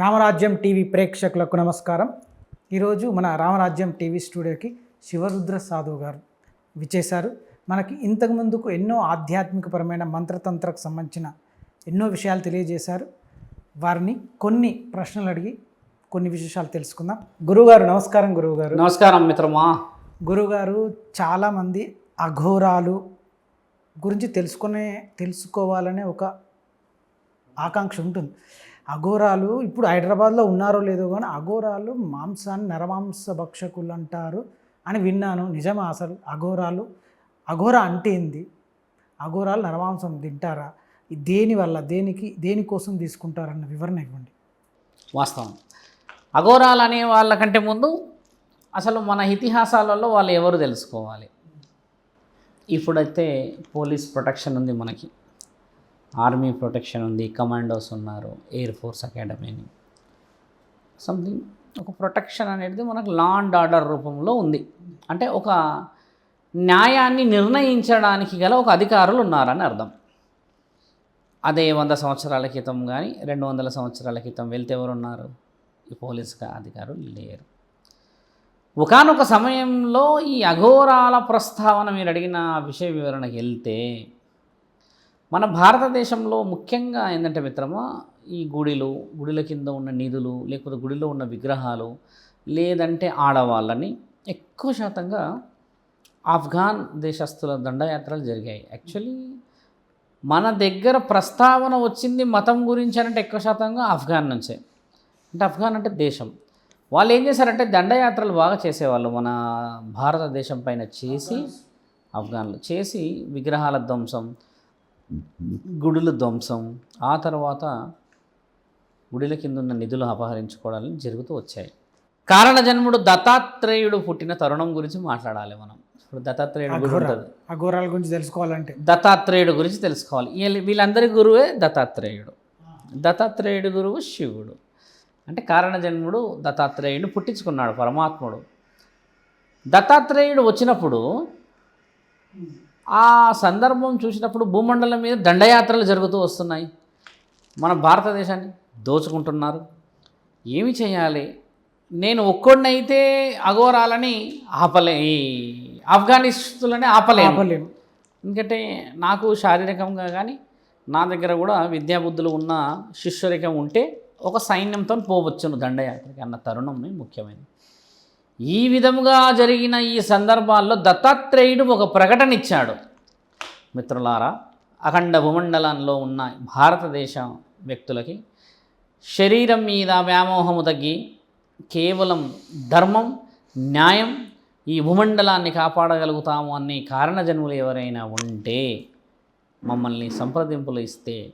రామరాజ్యం TV ప్రేక్షకులకు నమస్కారం. ఈరోజు మన రామరాజ్యం టీవీ స్టూడియోకి శివరుద్ర సాధువు గారు విచ్చేశారు. మనకి ఇంతకు ముందుకు ఎన్నో ఆధ్యాత్మికపరమైన మంత్రతంత్రకు సంబంధించిన ఎన్నో విషయాలు తెలియజేశారు. వారిని కొన్ని ప్రశ్నలు అడిగి కొన్ని విశేషాలు తెలుసుకుందాం. గురువుగారు నమస్కారం గురువుగారు. నమస్కారం మిత్రమా. గురువుగారు చాలామంది అఘోరాలు గురించి తెలుసుకునే తెలుసుకోవాలనే ఒక ఆకాంక్ష ఉంటుంది. అఘోరాలు ఇప్పుడు హైదరాబాద్లో ఉన్నారో లేదో కానీ అఘోరాలు మాంసాన్ని నరమాంస భక్షకులు అంటారు అని విన్నాను. నిజమా అసలు? అఘోరాలు? అఘోర అంటే ఏంది? అఘోరాలు నరమాంసం తింటారా? దేనివల్ల దేనికి? దేనికోసం తీసుకుంటారన్న వివరణ ఇవ్వండి. వాస్తవం. అఘోరాలు అనే వాళ్ళకంటే ముందు అసలు మన ఇతిహాసాలలో వాళ్ళు ఎవరు తెలుసుకోవాలి? ఇప్పుడైతే పోలీస్ ప్రొటెక్షన్ ఉంది మనకి. ఆర్మీ ప్రొటెక్షన్ ఉంది కమాండోస్ ఉన్నారు ఎయిర్ ఫోర్స్ అకాడమీని. సంథింగ్ ఒక ప్రొటెక్షన్ అనేది మనకు లా అండ్ ఆర్డర్ రూపంలో ఉంది. అంటే ఒక న్యాయాన్ని నిర్ణయించడానికి గల ఒక అధికారులు ఉన్నారని అర్థం. అదే వంద సంవత్సరాల క్రితం కానీ రెండు వందల సంవత్సరాల క్రితం వెళ్తే ఎవరు ఉన్నారు ఈ పోలీస్ అధికారులు లేరు. ఒకానొక సమయంలో ఈ అఘోరాల ప్రస్తావన మీరు అడిగిన విషయ వివరణకి వెళ్తే మన భారతదేశంలో ముఖ్యంగా ఏంటంటే మిత్రమా ఈ గుడిలు గుడిల కింద ఉన్న నిధులు లేకపోతే గుడిలో ఉన్న విగ్రహాలు లేదంటే ఆడవాళ్ళని ఎక్కువ శాతంగా ఆఫ్ఘాన్ దేశస్తుల దండయాత్రలు జరిగాయి. యాక్చువల్లీ మన దగ్గర ప్రస్తావన వచ్చింది మతం గురించి అంటే ఎక్కువ శాతంగా ఆఫ్ఘాన్ నుంచే. అంటే ఆఫ్ఘాన్ అంటే దేశం. వాళ్ళు ఏం చేశారంటే దండయాత్రలు బాగా చేసేవాళ్ళు. మన భారతదేశం పైన చేసి ఆఫ్ఘన్లు చేసి విగ్రహాల ధ్వంసం గుడుల ధ్వంసం ఆ తర్వాత గుడిల కింద ఉన్న నిధులు అపహరించుకోవడాలు జరుగుతూ వచ్చాయి. కారణ జన్ముడు దత్తాత్రేయుడు పుట్టిన తరుణం గురించి మాట్లాడాలి మనం. ఇప్పుడు దత్తాత్రేయుడు గుడి ఉంటుంది. అఘోరాల గురించి తెలుసుకోవాలంటే. దత్తాత్రేయుడు గురించి తెలుసుకోవాలి. వీళ్ళ- వీళ్ళందరి గురువే దత్తాత్రేయుడు. దత్తాత్రేయుడు గురువు శివుడు. అంటే కారణజన్ముడు దత్తాత్రేయుడు పుట్టించుకున్నాడు పరమాత్ముడు. దత్తాత్రేయుడు వచ్చినప్పుడు ఆ సందర్భం చూసినప్పుడు భూమండలం మీద దండయాత్రలు జరుగుతూ వస్తున్నాయి. మన భారతదేశాన్ని దోచుకుంటున్నారు. ఏమి చేయాలి? నేను ఒక్కడినైతే అఘోరాలని ఆపలే ఈ ఆఫ్ఘనిస్తులని ఆపలేను. ఆపలేం ఎందుకంటే నాకు శారీరకంగా కానీ నా దగ్గర కూడా విద్యాబుద్ధులు ఉన్న శిష్యరికం ఉంటే ఒక సైన్యంతో పోవచ్చును దండయాత్రకి అన్న తరుణం ముఖ్యమైనది. ఈ విధముగా జరిగిన ఈ సందర్భాల్లో దత్తాత్రేయుడు ఒక ప్రకటన ఇచ్చాడు. మిత్రులారా అఖండ భూమండలంలో ఉన్న భారతదేశం వ్యక్తులకి శరీరం మీద వ్యామోహము తగ్గి కేవలం ధర్మం న్యాయం ఈ భూమండలాన్ని కాపాడగలుగుతాము అనే కారణజన్ములు ఎవరైనా ఉంటే మమ్మల్ని సంప్రదింపులు ఇస్తే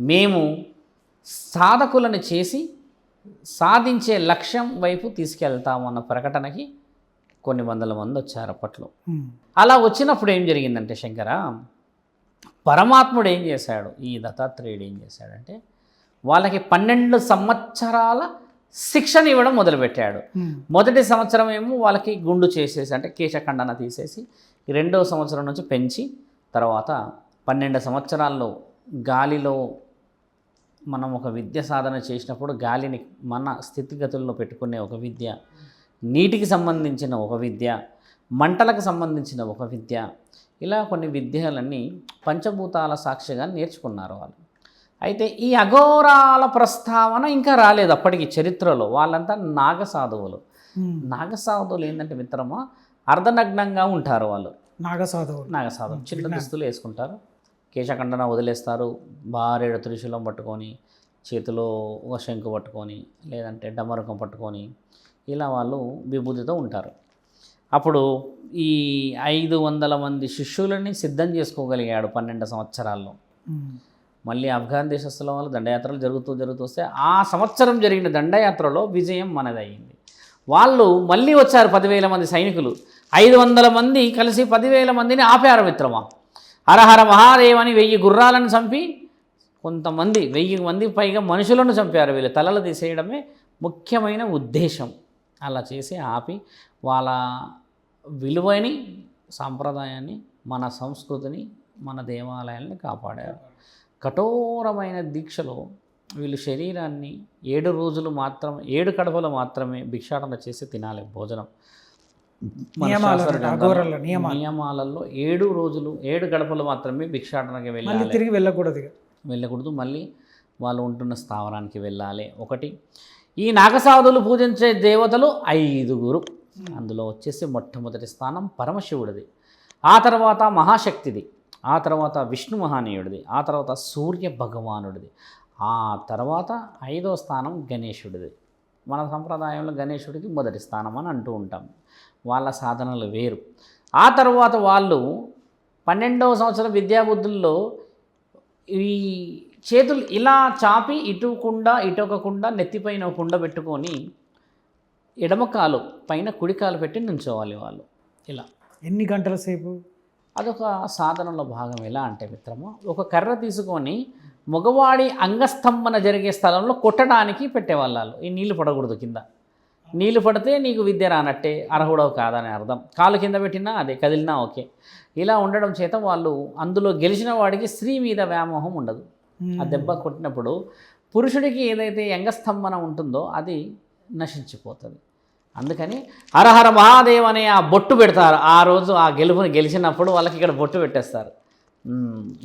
మేము సాధకులను చేసి సాధించే లక్ష్యం వైపు తీసుకెళ్తాము అన్న ప్రకటనకి కొన్ని వందల మంది వచ్చారు అప్పట్లో. అలా వచ్చినప్పుడు ఏం జరిగిందంటే శంకర పరమాత్ముడు ఏం చేశాడు ఈ దత్తాత్రేయుడు ఏం చేశాడంటే వాళ్ళకి పన్నెండు సంవత్సరాల శిక్షణ ఇవ్వడం మొదలుపెట్టాడు. మొదటి సంవత్సరం ఏమో వాళ్ళకి గుండు చేసేసి అంటే కేశఖండన తీసేసి ఈ రెండవ సంవత్సరం నుంచి పెంచి తర్వాత పన్నెండు సంవత్సరాల్లో గాలిలో మనం ఒక విద్య సాధన చేసినప్పుడు గాలిని మన స్థితిగతుల్లో పెట్టుకునే ఒక విద్య నీటికి సంబంధించిన ఒక విద్య మంటలకు సంబంధించిన ఒక విద్య ఇలా కొన్ని విద్యలన్నీ పంచభూతాల సాక్షిగా నేర్చుకున్నారు వాళ్ళు. అయితే ఈ అఘోరాల ప్రస్తావన ఇంకా రాలేదు అప్పటికి చరిత్రలో. వాళ్ళంతా నాగసాధువులు. నాగసాధువులు ఏంటంటే మిత్రమా? అర్ధనగ్నంగా ఉంటారు వాళ్ళు. నాగసాధువులు నాగసాధువులు చిన్న దుస్తులు వేసుకుంటారు. కేశఖండన వదిలేస్తారు. భార్యడు త్రిశూలం పట్టుకొని చేతిలో ఒక శంకు పట్టుకొని లేదంటే డమరుకం పట్టుకొని ఇలా వాళ్ళు విభూతితో ఉంటారు. అప్పుడు ఈ ఐదు వందల మంది శిష్యులని సిద్ధం చేసుకోగలిగాడు పన్నెండు సంవత్సరాల్లో. మళ్ళీ ఆఫ్ఘాన్ దేశస్తుల వాళ్ళు దండయాత్రలు జరుగుతూ జరుగుతూ వస్తే ఆ సంవత్సరం జరిగిన దండయాత్రలో విజయం మనది అయింది వాళ్ళు మళ్ళీ వచ్చారు పదివేల మంది సైనికులు. ఐదు వందల మంది కలిసి పదివేల మందిని ఆపారు మిత్రమా? హరహర మహాదేవ్ అని వెయ్యి గుర్రాలను చంపి కొంతమంది వెయ్యి మంది పైగా మనుషులను చంపారు. వీళ్ళు తలలు తీసేయడమే ముఖ్యమైన ఉద్దేశం. అలా చేసి ఆపి వాళ్ళ విలువని సాంప్రదాయాన్ని మన సంస్కృతిని మన దేవాలయాల్ని కాపాడారు. కఠోరమైన దీక్షలో వీళ్ళు శరీరాన్ని ఏడు రోజులు మాత్రం ఏడు కడపలు మాత్రమే భిక్షాటన చేసి తినాలి భోజనం. నియమాలలో ఏడు రోజులు ఏడు గడపలు మాత్రమే భిక్షాటనకి వెళ్ళాలి. తిరిగి వెళ్ళకూడదు వెళ్ళకూడదు. మళ్ళీ వాళ్ళు ఉంటున్న స్థావరానికి వెళ్ళాలి. ఒకటి ఈ నాగసాధులు పూజించే దేవతలు ఐదుగురు. అందులో వచ్చేసి మొట్టమొదటి స్థానం పరమశివుడిది. ఆ తర్వాత మహాశక్తిది. ఆ తర్వాత విష్ణు మహానీయుడిది. ఆ తర్వాత సూర్య భగవానుడిది. ఆ తర్వాత ఐదో స్థానం గణేశుడిది. మన సంప్రదాయంలో గణేశుడికి మొదటి స్థానం అని అంటూ ఉంటాం. వాళ్ళ సాధనలు వేరు. ఆ తర్వాత వాళ్ళు పన్నెండవ సంవత్సరం విద్యాబుద్ధుల్లో ఈ చేతులు ఇలా చాపి ఇటుకుండా ఇటుకకుండా నెత్తిపైన కుండ పెట్టుకొని ఎడమకాలు పైన కుడికాలు పెట్టి నుంచోవాలి వాళ్ళు. ఇలా. ఎన్ని గంటల సేపు? అదొక సాధనలో భాగం ఎలా అంటే మిత్రము ఒక కర్ర తీసుకొని మగవాడి అంగస్తంభన జరిగే స్థలంలో కొట్టడానికి పెట్టేవాళ్ళు. వాళ్ళు. ఈ నీళ్ళు పడకూడదు కింద. నీళ్ళు పడితే నీకు విద్య రానట్టే అర్హుడవు కాదని అర్థం. కాలు కింద పెట్టినా అదే కదిలినా ఓకే. ఇలా ఉండడం చేత వాళ్ళు అందులో గెలిచిన వాడికి స్త్రీ మీద వ్యామోహం ఉండదు. ఆ దెబ్బ కొట్టినప్పుడు పురుషుడికి ఏదైతే అంగస్తంభన ఉంటుందో అది నశించిపోతుంది. అందుకని హరహర మహాదేవ్ అనే ఆ బొట్టు పెడతారు. ఆ రోజు ఆ గెలుపుని గెలిచినప్పుడు వాళ్ళకి ఇక్కడ బొట్టు పెట్టేస్తారు.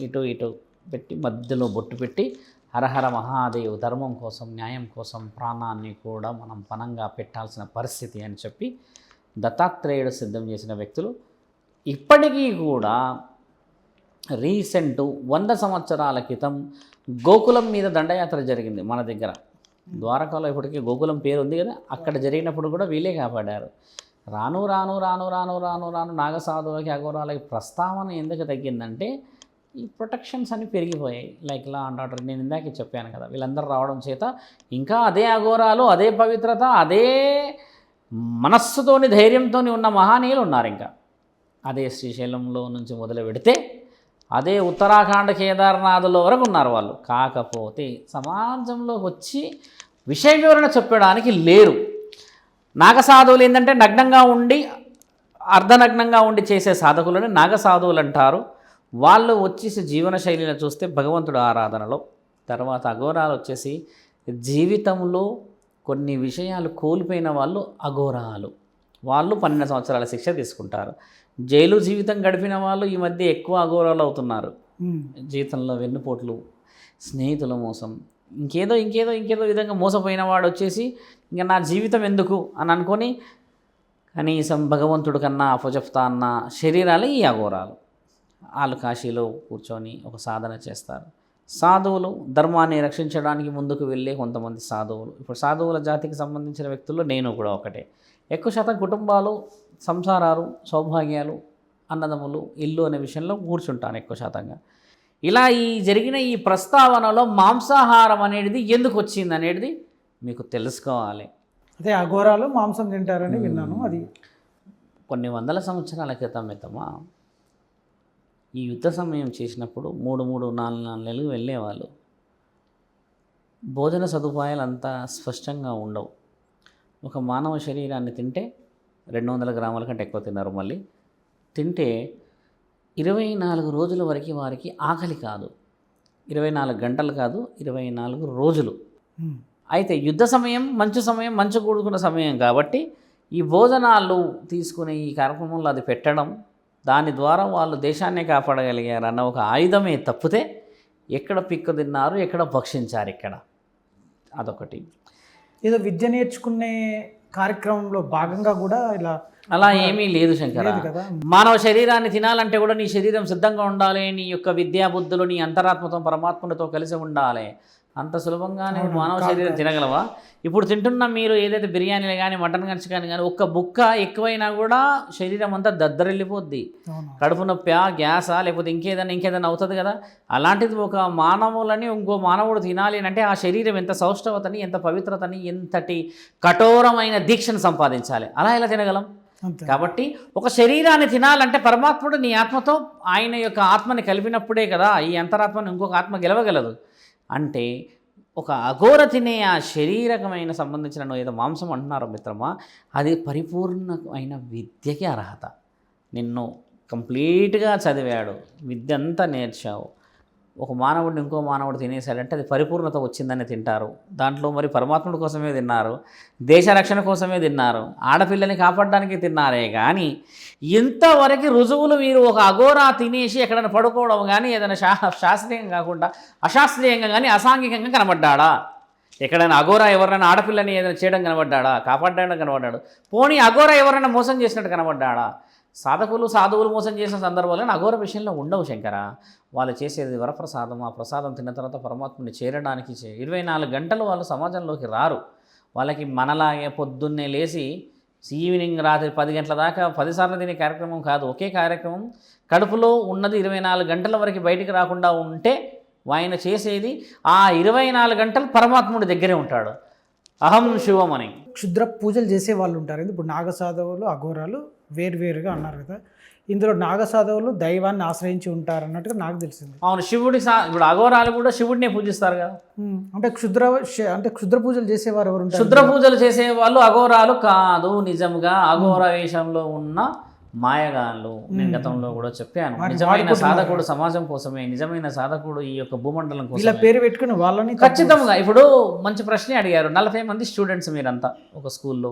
ఇటు ఇటు పెట్టి మధ్యలో బొట్టు పెట్టి హరహర మహాదేవ్ ధర్మం కోసం న్యాయం కోసం ప్రాణాన్ని కూడా మనం పనంగా పెట్టాల్సిన పరిస్థితి అని చెప్పి దత్తాత్రేయుడు సిద్ధం చేసిన వ్యక్తులు ఇప్పటికీ కూడా రీసెంట్ వంద సంవత్సరాల క్రితం గోకులం మీద దండయాత్ర జరిగింది మన దగ్గర. ద్వారకాలో ఇప్పటికీ గోకులం పేరు ఉంది కదా అక్కడ జరిగినప్పుడు కూడా వీళ్ళే కాపాడారు. రాను రాను రాను రాను రాను రాను నాగసాధువులకి అఘోరాలకి ప్రస్తావన ఎందుకు తగ్గిందంటే ఈ ప్రొటెక్షన్స్ అన్నీ పెరిగిపోయాయి. లైక్ లా అండ్ ఆర్డర్ నేను ఇందాక చెప్పాను కదా వీళ్ళందరూ రావడం చేత ఇంకా అదే అఘోరాలు అదే పవిత్రత అదే మనస్సుతోని ధైర్యంతోని ఉన్న మహానీయులు ఉన్నారు ఇంకా. అదే శ్రీశైలంలో నుంచి మొదలు పెడితే అదే ఉత్తరాఖండ్ కేదార్నాథ్లో వరకు ఉన్నారు వాళ్ళు. కాకపోతే సమాజంలో వచ్చి విషయ వివరణ చెప్పడానికి లేరు. నాగసాధువులు ఏంటంటే నగ్నంగా ఉండి అర్ధనగ్నంగా ఉండి చేసే సాధకులని నాగసాధువులు అంటారు. వాళ్ళు వచ్చేసి జీవన శైలిని చూస్తే భగవంతుడు ఆరాధనలో తర్వాత అఘోరాలు వచ్చేసి జీవితంలో కొన్ని విషయాలు కోల్పోయిన వాళ్ళు అఘోరాలు. వాళ్ళు పన్నెండు సంవత్సరాల శిక్ష తీసుకుంటారు. జైలు జీవితం గడిపిన వాళ్ళు ఈ మధ్య ఎక్కువ అఘోరాలు అవుతున్నారు. జీవితంలో వెన్నుపోట్లు స్నేహితుల మోసం ఇంకేదో ఇంకేదో ఇంకేదో విధంగా మోసపోయిన వాడు వచ్చేసి ఇంకా నా జీవితం ఎందుకు? అని అనుకొని కనీసం భగవంతుడు కన్నా అపజెప్తా అన్న శరీరాలే ఈ అఘోరాలు. వాళ్ళు కాశీలో కూర్చొని ఒక సాధన చేస్తారు. సాధువులు ధర్మాన్ని రక్షించడానికి ముందుకు వెళ్ళే కొంతమంది సాధువులు. ఇప్పుడు సాధువుల జాతికి సంబంధించిన వ్యక్తుల్లో నేను కూడా ఒకటే. ఎక్కువ శాతం కుటుంబాలు సంసారాలు సౌభాగ్యాలు అన్నదమ్ములు ఇల్లు అనే విషయంలో కూర్చుంటాను ఎక్కువ శాతంగా. ఇలా ఈ జరిగిన ఈ ప్రస్తావనలో మాంసాహారం అనేది ఎందుకు వచ్చింది అనేది మీకు తెలుసుకోవాలి. అదే అఘోరాలు మాంసం తింటారని విన్నాను అది. కొన్ని వందల సంవత్సరాల క్రితం మితమా ఈ యుద్ధ సమయం చేసినప్పుడు మూడు మూడు నాలుగు నాలుగు నెలలు వెళ్ళేవాళ్ళు. భోజన సదుపాయాలు అంతా స్పష్టంగా ఉండవు. ఒక మానవ శరీరాన్ని తింటే రెండు వందల గ్రాముల కంటే ఎక్కువ తిన్నారు మళ్ళీ. తింటే ఇరవై నాలుగు రోజుల వరకు వారికి ఆకలి కాదు. ఇరవై నాలుగు గంటలు కాదు ఇరవై నాలుగు రోజులు. అయితే యుద్ధ సమయం మంచు సమయం మంచు కూడుకున్న సమయం కాబట్టి ఈ భోజనాలు తీసుకునే ఈ కార్యక్రమంలో అది పెట్టడం దాని ద్వారా వాళ్ళు దేశాన్నే కాపాడగలిగారు అన్న ఒక ఆయుధమే తప్పితే ఎక్కడ పిక్క తిన్నారు ఎక్కడ భక్షించారు ఇక్కడ. అదొకటి. ఏదో విద్య నేర్చుకునే కార్యక్రమంలో భాగంగా కూడా ఇలా అలా ఏమీ లేదు శంకర. మానవ శరీరాన్ని తినాలంటే కూడా నీ శరీరం సిద్ధంగా ఉండాలి నీ యొక్క విద్యా బుద్ధులు నీ అంతరాత్మతో పరమాత్మతో కలిసి ఉండాలి. అంత సులభంగా నువ్వు మానవ శరీరం. తినగలవా? ఇప్పుడు తింటున్న మీరు ఏదైతే బిర్యానీలు కానీ మటన్ కానీ చికెన్ కానీ ఒక్క బుక్క ఎక్కువైనా కూడా శరీరం అంతా దద్దరెళ్ళిపోద్ది కడుపు నొప్పా గ్యాసా లేకపోతే ఇంకేదైనా ఇంకేదైనా అవుతుంది కదా? అలాంటిది ఒక మానవులని ఇంకో మానవుడు తినాలి అని అంటే ఆ శరీరం ఎంత సౌష్ఠవతని ఎంత పవిత్రతని ఎంతటి కఠోరమైన దీక్షను సంపాదించాలి. అలా ఎలా తినగలం? కాబట్టి ఒక శరీరాన్ని తినాలంటే పరమాత్ముడు నీ ఆత్మతో ఆయన యొక్క ఆత్మని కలిపినప్పుడే కదా ఈ అంతరాత్మని ఇంకొక ఆత్మ గెలవగలదు. అంటే ఒక అఘోర తినే ఆ శరీరకమైన సంబంధించిన ఏదో మాంసం అంటున్నారో మిత్రమా? అది పరిపూర్ణమైన విద్యకి అర్హత. నిన్ను కంప్లీట్గా చదివాడు విద్య అంతా నేర్చావు. ఒక మానవుడిని ఇంకో మానవుడు తినేశాడంటే అది పరిపూర్ణత వచ్చిందని తింటారు. దాంట్లో మరి పరమాత్ముడి కోసమే తిన్నారు. దేశ రక్షణ కోసమే తిన్నారు. ఆడపిల్లని కాపాడడానికి తిన్నారే కానీ ఇంతవరకు రుజువులు మీరు ఒక అఘోరా తినేసి ఎక్కడైనా పడుకోవడం కానీ ఏదైనా శా శాస్త్రీయంగా కాకుండా అశాస్త్రీయంగా కానీ అసాంఘికంగా కనబడ్డాడా? ఎక్కడైనా అఘోరా ఎవరైనా ఆడపిల్లని ఏదైనా చేయడం కనబడ్డాడా? కాపాడడానికి కనబడ్డాడు. పోనీ అఘోరా ఎవరైనా మోసం చేసినట్టు కనబడ్డాడా? సాధకులు సాధువులు మోసం చేసిన సందర్భాల్లో అఘోర విషయంలో ఉండవు శంకర. వాళ్ళు చేసేది వరప్రసాదం ఆ ప్రసాదం తిన్న తర్వాత పరమాత్మని చేరడానికి చే- ఇరవై నాలుగు గంటలు వాళ్ళు సమాజంలోకి రారు. వాళ్ళకి మనలాగే పొద్దున్నే లేచి ఈవినింగ్ రాత్రి పది గంటల దాకా పదిసార్లు తినే కార్యక్రమం కాదు. ఒకే కార్యక్రమం. కడుపులో ఉన్నది ఇరవై నాలుగు గంటల వరకు బయటికి రాకుండా ఉంటే ఆయన చేసేది ఆ ఇరవై నాలుగు గంటలు పరమాత్ముడి దగ్గరే ఉంటాడు. అహం శివం అని క్షుద్ర పూజలు చేసే వాళ్ళు ఉంటారు. ఇప్పుడు నాగసాధవులు అఘోరాలు వేరువేరుగా అన్నారు కదా. ఇందులో నాగసాధవులు దైవాన్ని ఆశ్రయించి ఉంటారు అన్నట్టుగా నాకు తెలిసింది. అవును శివుడి ఇప్పుడు అఘోరాలు కూడా శివుడినే పూజిస్తారు కదా. అంటే క్షుద్ర అంటే క్షుద్ర పూజలు చేసేవారు ఎవరు క్షుద్ర పూజలు చేసే వాళ్ళు అఘోరాలు కాదు నిజంగా అఘోర వేషంలో ఉన్న మాయగాళ్ళు నేను గతంలో కూడా చెప్పాను. నిజమైన. సాధకుడు సమాజం కోసమే నిజమైన సాధకుడు ఈ యొక్క భూమండలం కోసం పేరు పెట్టుకుని వాళ్ళని ఖచ్చితంగా ఇప్పుడు మంచి ప్రశ్నే అడిగారు. నలభై మంది స్టూడెంట్స్ మీరంతా ఒక స్కూల్లో.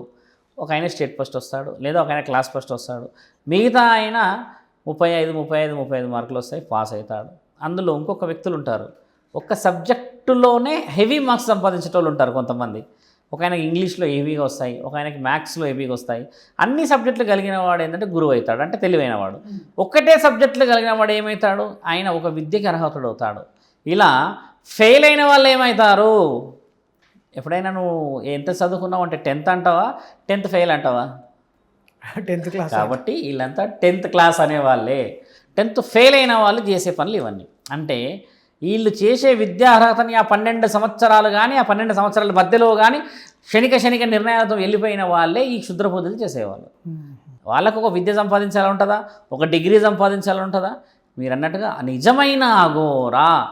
ఒక ఆయన స్టేట్ ఫస్ట్ వస్తాడు లేదా ఒక ఆయన క్లాస్ ఫస్ట్ వస్తాడు. మిగతా ఆయన ముప్పై ఐదు ముప్పై ఐదు ముప్పై ఐదు మార్కులు వస్తాయి పాస్ అవుతాడు. అందులో ఇంకొక వ్యక్తులు ఉంటారు. ఒక్క సబ్జెక్టులోనే హెవీ మార్క్స్ సంపాదించేటోళ్ళు ఉంటారు కొంతమంది. ఒక ఆయనకి ఇంగ్లీష్లో హెవీగా వస్తాయి ఒక ఆయనకి మ్యాథ్స్లో హెవీగా వస్తాయి. అన్ని సబ్జెక్టులు కలిగిన వాడు ఏంటంటే గురువు అవుతాడు అంటే తెలివైన వాడు. ఒక్కటే సబ్జెక్టులు కలిగిన వాడు ఏమవుతాడు? ఆయన ఒక విద్యకి అర్హతుడు అవుతాడు ఇలా ఫెయిల్ అయిన వాళ్ళు ఏమవుతారు? ఎప్పుడైనా నువ్వు ఎంత చదువుకున్నావు అంటే టెన్త్ అంటావా? టెన్త్ ఫెయిల్ అంటావా? టెన్త్ క్లాస్ కాబట్టి వీళ్ళంతా టెన్త్ క్లాస్ అనేవాళ్ళే. టెన్త్ ఫెయిల్ అయిన వాళ్ళు చేసే పనులు ఇవన్నీ. అంటే వీళ్ళు చేసే విద్యా అర్హతని ఆ పన్నెండు సంవత్సరాలు కానీ ఆ పన్నెండు సంవత్సరాల మధ్యలో కానీ క్షణిక క్షణిక నిర్ణయాలతో వెళ్ళిపోయిన వాళ్ళే ఈ క్షుద్ర పూజలు చేసేవాళ్ళు. వాళ్ళకు ఒక విద్య సంపాదించాలని ఉంటుందా ఒక డిగ్రీ సంపాదించాలని ఉంటుందా మీరు అన్నట్టుగా నిజమైన అఘోరా.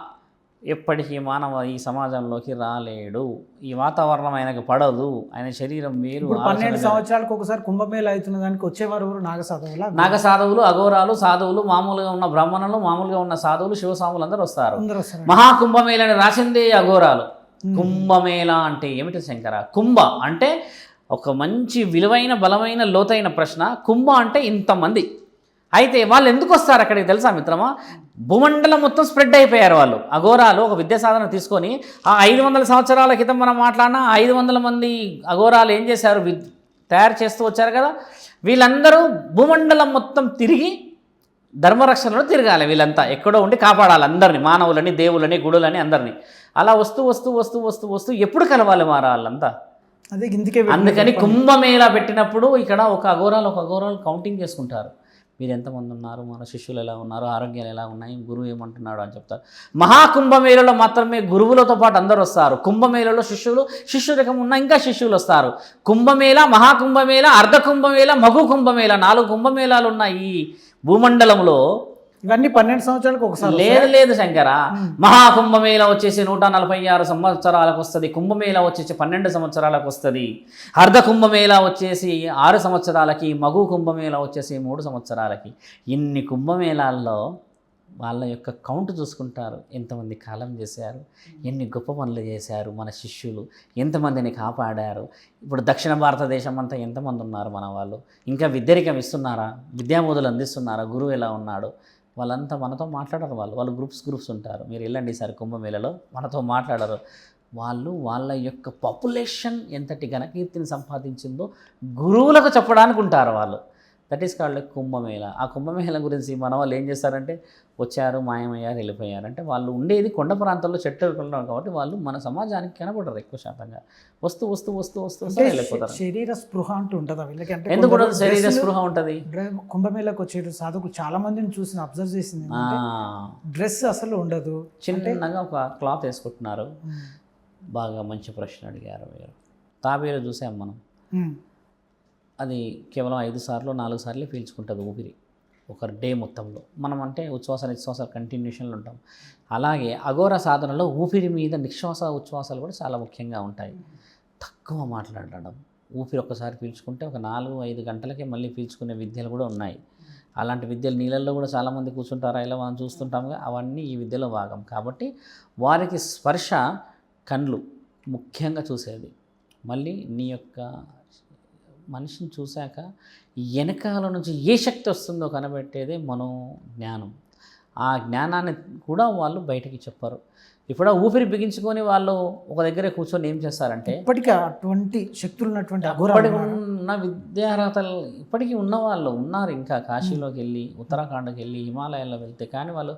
ఎప్పటికీ మానవ ఈ సమాజంలోకి రాలేడు. ఈ వాతావరణం ఆయనకు పడదు. ఆయన శరీరం వేరు పన్నెండు. సంవత్సరాలకు ఒకసారి కుంభమేళ అవుతున్న దానికి వచ్చేవారు నాగసాధవుల నాగ సాధువులు అఘోరాలు సాధువులు మామూలుగా ఉన్న బ్రాహ్మణులు మామూలుగా ఉన్న సాధువులు శివస్వాములు అందరూ వస్తారు. అందరూ వస్తారు. మహాకుంభమేళ అని రాసిందే అఘోరాలు. కుంభమేళ అంటే ఏమిటి శంకర? కుంభ అంటే ఒక మంచి విలువైన బలమైన లోతైన ప్రశ్న. కుంభ అంటే ఇంతమంది. అయితే వాళ్ళు ఎందుకు వస్తారు అక్కడికి తెలుసా మిత్రమా? భూమండలం మొత్తం స్ప్రెడ్ అయిపోయారు వాళ్ళు. అఘోరాలు ఒక విద్యా సాధన తీసుకొని ఆ ఐదు వందల సంవత్సరాల క్రితం మనం మాట్లాడిన ఐదు వందల మంది అఘోరాలు ఏం చేశారు? తయారు చేస్తూ వచ్చారు కదా? వీళ్ళందరూ భూమండలం మొత్తం తిరిగి ధర్మరక్షణలో తిరగాలి వీళ్ళంతా. ఎక్కడో ఉండి కాపాడాలి అందరిని. మానవులని దేవులని గుడులని అందరినీ. అలా వస్తూ వస్తూ వస్తూ వస్తూ వస్తూ ఎప్పుడు కలవాలి మారా వాళ్ళంతా? అదే అందుకని కుంభమేళ పెట్టినప్పుడు ఇక్కడ ఒక అఘోరాలు ఒక అఘోరాలు కౌంటింగ్ చేసుకుంటారు. మీరు ఎంతమంది ఉన్నారు? మన శిష్యులు ఎలా ఉన్నారు? ఆరోగ్యాలు ఎలా ఉన్నాయి? గురువు ఏమంటున్నాడు అని చెప్తారు. మహాకుంభమేళలో మాత్రమే గురువులతో పాటు అందరూ వస్తారు. కుంభమేళలో శిష్యులు శిష్యురకం ఉన్న ఇంకా శిష్యులు వస్తారు. కుంభమేళ మహాకుంభమేళ అర్ధ కుంభమేళ మగు కుంభమేళ నాలుగు కుంభమేళాలు ఉన్నాయి భూమండలంలో. ఇవన్నీ పన్నెండు సంవత్సరాలకు ఒకసారి లేదు లేదు శంకర. మహాకుంభమేళ వచ్చేసి నూట నలభై ఆరు సంవత్సరాలకు వస్తుంది. కుంభమేళ వచ్చేసి పన్నెండు సంవత్సరాలకు వస్తుంది. అర్ధ కుంభమేళ వచ్చేసి ఆరు సంవత్సరాలకి మగు కుంభమేళ వచ్చేసి మూడు సంవత్సరాలకి. ఇన్ని కుంభమేళాల్లో వాళ్ళ యొక్క కౌంట్ చూసుకుంటారు. ఎంతమంది కాలం చేశారు ఎన్ని గొప్ప పనులు చేశారు మన శిష్యులు ఎంతమందిని కాపాడారు. ఇప్పుడు దక్షిణ భారతదేశం అంతా ఎంతమంది ఉన్నారు మన వాళ్ళు? ఇంకా విద్యరికం ఇస్తున్నారా? విద్యాబోధులు అందిస్తున్నారా? గురువు ఎలా ఉన్నాడు? వాళ్ళంతా మనతో మాట్లాడరు వాళ్ళు. వాళ్ళు గ్రూప్స్ గ్రూప్స్ ఉంటారు. మీరు వెళ్ళండి ఈసారి కుంభమేళలో. మనతో మాట్లాడరు. వాళ్ళు వాళ్ళ యొక్క పాపులేషన్ ఎంతటి ఘనకీర్తిని సంపాదించిందో గురువులకు చెప్పడానికి ఉంటారు వాళ్ళు. దట్ ఈస్ కాల్డ్ కుంభమేళ ఆ కుంభమేళ గురించి మన వాళ్ళు ఏం చేస్తారంటే వచ్చారు మాయమయ్యారు వెళ్ళిపోయారు. అంటే వాళ్ళు ఉండేది కొండ ప్రాంతాల్లో చెట్లు కొనడం కాబట్టి వాళ్ళు మన సమాజానికి కనపడరు ఎక్కువ శాతంగా. వస్తూ వస్తూ వస్తూ వస్తూ వెళ్ళిపోతారు. శరీర స్పృహ అంటూ ఉంటుందా వీళ్ళకి? అంటే ఎందుకు శరీర స్పృహ ఉంటుంది. కుంభమేళకు వచ్చే సాధకులు చాలా మందిని చూసి అబ్జర్వ్ చేసింది డ్రెస్ అసలు ఉండదు. చిన్నగా ఒక క్లాత్ వేసుకుంటున్నారు. బాగా మంచి ప్రశ్న అడిగారు మీరు. తాబేలు చూసాం మనం. అది కేవలం ఐదు సార్లు నాలుగు సార్లు పీల్చుకుంటుంది ఊపిరి. ఒక డే మొత్తంలో. మనం అంటే ఉచ్ఛ్వాస నిశ్వాస కంటిన్యూషన్లో ఉంటాం. అలాగే అఘోర సాధనలో ఊపిరి మీద నిశ్వాస ఉచ్ఛ్వాసాలు కూడా చాలా ముఖ్యంగా ఉంటాయి. తక్కువ మాట్లాడడం. ఊపిరి ఒక్కసారి పీల్చుకుంటే ఒక నాలుగు ఐదు గంటలకే మళ్ళీ పీల్చుకునే విద్యలు కూడా ఉన్నాయి. అలాంటి విద్యలు నీళ్ళల్లో కూడా చాలామంది కూర్చుంటారా? ఇలా మనం చూస్తుంటాముగా అవన్నీ ఈ విద్యలో భాగం. కాబట్టి వారికి స్పర్శ కండ్లు ముఖ్యంగా చూసేది. మళ్ళీ నీ యొక్క మనిషిని చూశాక వెనకాల నుంచి ఏ శక్తి వస్తుందో కనబెట్టేదే మనో జ్ఞానం. ఆ జ్ఞానాన్ని కూడా వాళ్ళు బయటికి చెప్పరు. ఇప్పుడు ఊపిరి బిగించుకొని వాళ్ళు ఒక దగ్గరే కూర్చొని ఏం చేస్తారంటే ఇప్పటికీ అటువంటి శక్తులు ఉన్నటువంటి ఉన్నారు. ఉన్న విద్యార్హతలు ఇప్పటికీ ఉన్న వాళ్ళు ఉన్నారు ఇంకా కాశీలోకి వెళ్ళి ఉత్తరాఖండ్కి వెళ్ళి హిమాలయాల్లో వెళ్తే. కానీ వాళ్ళు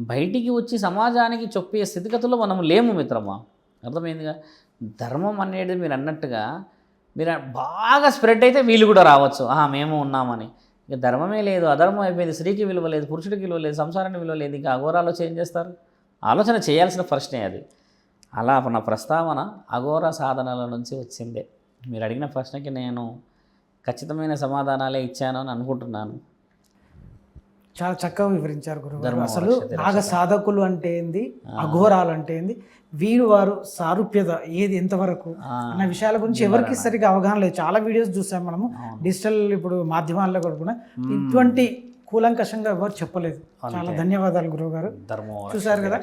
బయటికి వచ్చి సమాజానికి చెప్పే స్థితిగతుల్లో మనం లేము మిత్రమా? అర్థమైందిగా? ధర్మం అనేది మీరు అన్నట్టుగా మీరు బాగా స్ప్రెడ్ అయితే వీళ్ళు కూడా రావచ్చు. ఆహా మేము ఉన్నామని. ఇక ధర్మమే లేదు అధర్మం అయిపోయింది స్త్రీకి విలువ లేదు పురుషుడికి విలువ లేదు సంసారానికి విలువ లేదు ఇంకా అఘోరాలో చేంజ్ చేస్తారు? ఆలోచన చేయాల్సిన ప్రశ్నే అది. అలా నా ప్రస్తావన అఘోర సాధనల నుంచి వచ్చిందే. మీరు అడిగిన ప్రశ్నకి నేను ఖచ్చితమైన సమాధానాలే ఇచ్చాను అని అనుకుంటున్నాను. చాలా చక్కగా వివరించారు గురువు అసలు నాగ సాధకులు అంటే ఏంది? అఘోరాలు అంటే ఏంది? వీరు వారు సారూప్యత ఏది ఎంతవరకు? అన్న విషయాల గురించి ఎవరికి సరిగా అవగాహన లేదు. చాలా వీడియోస్ చూసాం మనము. డిజిటల్ ఇప్పుడు మాధ్యమాల్లో కూడా ఇటువంటి కూలంకషంగా ఎవరు చెప్పలేదు. చాలా ధన్యవాదాలు గురువు గారు చూశారు కదా?